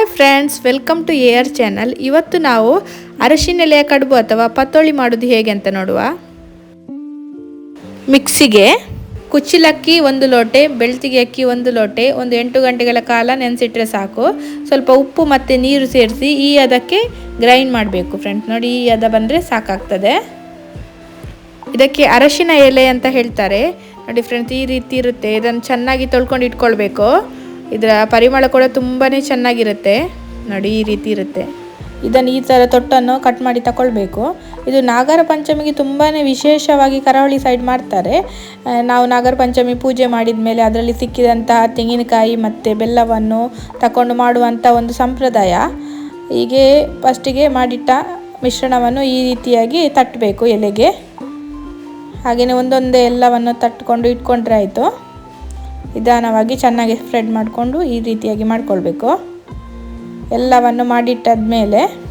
Hi friends welcome to air channel ಇವತ್ತು ನಾವು ಅರಶಿನೆಲೆಯ ಕಡುಬು ಅಥವಾ ಪತ್ತೋಳಿ ಮಾಡೋದು ಹೇಗೆ ಅಂತ ನೋಡುವ. ಮಿಕ್ಸಿಗೆ ಕುಚ್ಚಿಲಕ್ಕಿ ಒಂದು ಲೋಟೆ, ಬೆಳ್ತಿಗೆ ಅಕ್ಕಿ ಒಂದು ಲೋಟೆ, ಒಂದು ಎಂಟು ಗಂಟೆಗಳ ಕಾಲ ನೆನೆಸಿಟ್ರೆ ಸಾಕು. ಸ್ವಲ್ಪ ಉಪ್ಪು ಮತ್ತು ನೀರು ಸೇರಿಸಿ ಈ ಅದಕ್ಕೆ ಗ್ರೈಂಡ್ ಮಾಡಬೇಕು ಫ್ರೆಂಡ್ಸ್ ನೋಡಿ, ಈ ಅದ ಬಂದರೆ ಸಾಕಾಗ್ತದೆ. ಇದಕ್ಕೆ ಅರಶಿನ ಎಲೆ ಅಂತ ಹೇಳ್ತಾರೆ. ನೋಡಿ ಫ್ರೆಂಡ್ಸ್ ಈ ರೀತಿ ಇರುತ್ತೆ. ಇದನ್ನು ಚೆನ್ನಾಗಿ ತೊಳ್ಕೊಂಡು ಇಟ್ಕೊಳ್ಬೇಕು. ಇದರ ಪರಿಮಳ ಕೂಡ ತುಂಬಾ ಚೆನ್ನಾಗಿರುತ್ತೆ. ನೋಡಿ, ಈ ರೀತಿ ಇರುತ್ತೆ. ಇದನ್ನು ಈ ಥರ ತೊಟ್ಟನ್ನು ಕಟ್ ಮಾಡಿ ತಗೊಳ್ಬೇಕು ಇದು ನಾಗರ ಪಂಚಮಿಗೆ ತುಂಬಾ ವಿಶೇಷವಾಗಿ ಕರಾವಳಿ ಸೈಡ್ ಮಾಡ್ತಾರೆ. ನಾವು ನಾಗರ ಪಂಚಮಿ ಪೂಜೆ ಮಾಡಿದ ಮೇಲೆ ಅದರಲ್ಲಿ ಸಿಕ್ಕಿದಂತಹ ತೆಂಗಿನಕಾಯಿ ಮತ್ತು ಬೆಲ್ಲವನ್ನು ತಗೊಂಡು ಮಾಡುವಂಥ ಒಂದು ಸಂಪ್ರದಾಯ. ಹೀಗೆ ಫಸ್ಟಿಗೆ ಮಾಡಿಟ್ಟ ಮಿಶ್ರಣವನ್ನು ಈ ರೀತಿಯಾಗಿ ತಟ್ಟಬೇಕು ಎಲೆಗೆ. ಹಾಗೆಯೇ ಒಂದೊಂದೇ ಎಲ್ಲವನ್ನು ತಟ್ಕೊಂಡು ಇಟ್ಕೊಂಡ್ರೆ ಆಯಿತು. ನಿಧಾನವಾಗಿ ಚೆನ್ನಾಗಿ ಸ್ಪ್ರೆಡ್ ಮಾಡಿಕೊಂಡು ಈ ರೀತಿಯಾಗಿ ಮಾಡಿಕೊಳ್ಬೇಕು. ಎಲ್ಲವನ್ನು ಮಾಡಿಟ್ಟಾದ್ಮೇಲೆ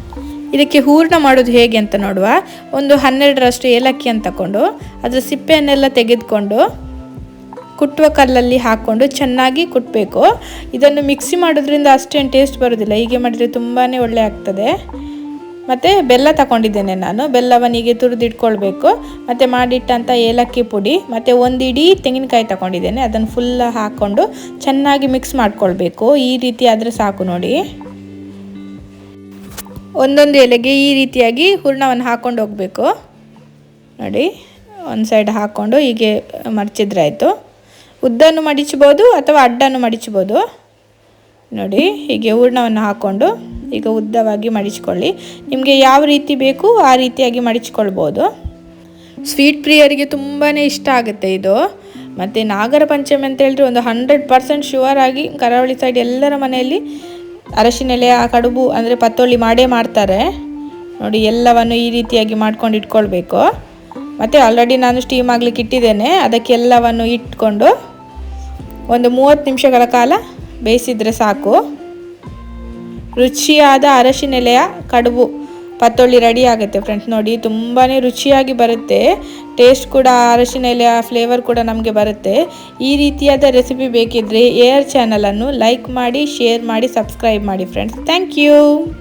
ಇದಕ್ಕೆ ಹೂರ್ಣ ಮಾಡೋದು ಹೇಗೆ ಅಂತ ನೋಡುವ. ಒಂದು ಹನ್ನೆರಡರಷ್ಟು ಏಲಕ್ಕಿಯನ್ನು ತಗೊಂಡು ಅದರ ಸಿಪ್ಪೆಯನ್ನೆಲ್ಲ ತೆಗೆದುಕೊಂಡು ಕುಟ್ಟುವ ಕಲ್ಲಲ್ಲಿ ಹಾಕ್ಕೊಂಡು ಚೆನ್ನಾಗಿ ಕುಟ್ಟಬೇಕು ಇದನ್ನು ಮಿಕ್ಸಿ ಮಾಡೋದ್ರಿಂದ ಅಷ್ಟೇನು ಟೇಸ್ಟ್ ಬರೋದಿಲ್ಲ. ಹೀಗೆ ಮಾಡಿದರೆ ತುಂಬಾ ಒಳ್ಳೆ ಆಗ್ತದೆ. ಮತ್ತು ಬೆಲ್ಲ ತಗೊಂಡಿದ್ದೇನೆ ನಾನು. ಬೆಲ್ಲವನಿಗೆ ತುರಿದಿಟ್ಕೊಳ್ಬೇಕು. ಮತ್ತು ಮಾಡಿಟ್ಟಂಥ ಏಲಕ್ಕಿ ಪುಡಿ, ಮತ್ತು ಒಂದು ಇಡೀ ತೆಂಗಿನಕಾಯಿ ತಗೊಂಡಿದ್ದೇನೆ. ಅದನ್ನು ಫುಲ್ ಹಾಕ್ಕೊಂಡು ಚೆನ್ನಾಗಿ ಮಿಕ್ಸ್ ಮಾಡ್ಕೊಳ್ಬೇಕು. ಈ ರೀತಿ ಆದರೆ ಸಾಕು ನೋಡಿ. ಒಂದೊಂದು ಎಲೆಗೆ ಈ ರೀತಿಯಾಗಿ ಹೂರ್ಣವನ್ನು ಹಾಕ್ಕೊಂಡು ಹೋಗಬೇಕು. ನೋಡಿ, ಒಂದು ಸೈಡ್ ಹಾಕ್ಕೊಂಡು ಹೀಗೆ ಮಡಚಿದ್ರೆ ಆಯಿತು. ಉದ್ದನ್ನು ಮಡಿಚ್ಬೋದು ಅಥವಾ ಅಡ್ಡನ್ನು ಮಡಿಚ್ಬೋದು. ನೋಡಿ, ಹೀಗೆ ಹೂರ್ಣವನ್ನು ಹಾಕ್ಕೊಂಡು ಈಗ ಉದ್ದವಾಗಿ ಮಡಿಚ್ಕೊಳ್ಳಿ ನಿಮಗೆ ಯಾವ ರೀತಿ ಬೇಕು ಆ ರೀತಿಯಾಗಿ ಮಡಿಚ್ಕೊಳ್ಬೋದು ಸ್ವೀಟ್ ಪ್ರಿಯರಿಗೆ ತುಂಬಾ ಇಷ್ಟ ಆಗುತ್ತೆ ಇದು. ಮತ್ತು ನಾಗರ ಪಂಚಮಿ ಅಂತ ಹೇಳಿದ್ರೆ ಒಂದು ಹಂಡ್ರೆಡ್ ಪರ್ಸೆಂಟ್ ಶುವರ್ ಆಗಿ ಕರಾವಳಿ ಸೈಡ್ ಎಲ್ಲರ ಮನೆಯಲ್ಲಿ ಅರಶಿನೆಲೆಯ ಕಡುಬು ಅಂದರೆ ಪತ್ತೊಳ್ಳಿ ಮಾಡೇ ಮಾಡ್ತಾರೆ. ನೋಡಿ ಎಲ್ಲವನ್ನು ಈ ರೀತಿಯಾಗಿ ಮಾಡ್ಕೊಂಡು ಇಟ್ಕೊಳ್ಬೇಕು. ಮತ್ತು ಆಲ್ರೆಡಿ ನಾನು ಸ್ಟೀಮ್ ಆಗ್ಲಿಕ್ಕೆ ಇಟ್ಟಿದ್ದೇನೆ. ಅದಕ್ಕೆಲ್ಲವನ್ನು ಇಟ್ಕೊಂಡು ಒಂದು ಮೂವತ್ತು ನಿಮಿಷಗಳ ಕಾಲ ಬೇಯಿಸಿದರೆ ಸಾಕು. ರುಚಿಯಾದ ಅರಶಿನೆಲೆಯ ಕಡುಬು. ಪತ್ತೊಳ್ಳಿ ರೆಡಿ ಆಗುತ್ತೆ ಫ್ರೆಂಡ್ಸ್ ನೋಡಿ. ತುಂಬಾ ರುಚಿಯಾಗಿ ಬರುತ್ತೆ. ಟೇಸ್ಟ್ ಕೂಡ, ಅರಶಿನೆಲೆಯ ಫ್ಲೇವರ್ ಕೂಡ ನಮಗೆ ಬರುತ್ತೆ. ಈ ರೀತಿಯಾದ ರೆಸಿಪಿ ಬೇಕಿದ್ದರೆ ಏರ್ ಚಾನಲನ್ನು ಲೈಕ್ ಮಾಡಿ ಶೇರ್ ಮಾಡಿ ಸಬ್ಸ್ಕ್ರೈಬ್ ಮಾಡಿ ಫ್ರೆಂಡ್ಸ್ ಥ್ಯಾಂಕ್ ಯು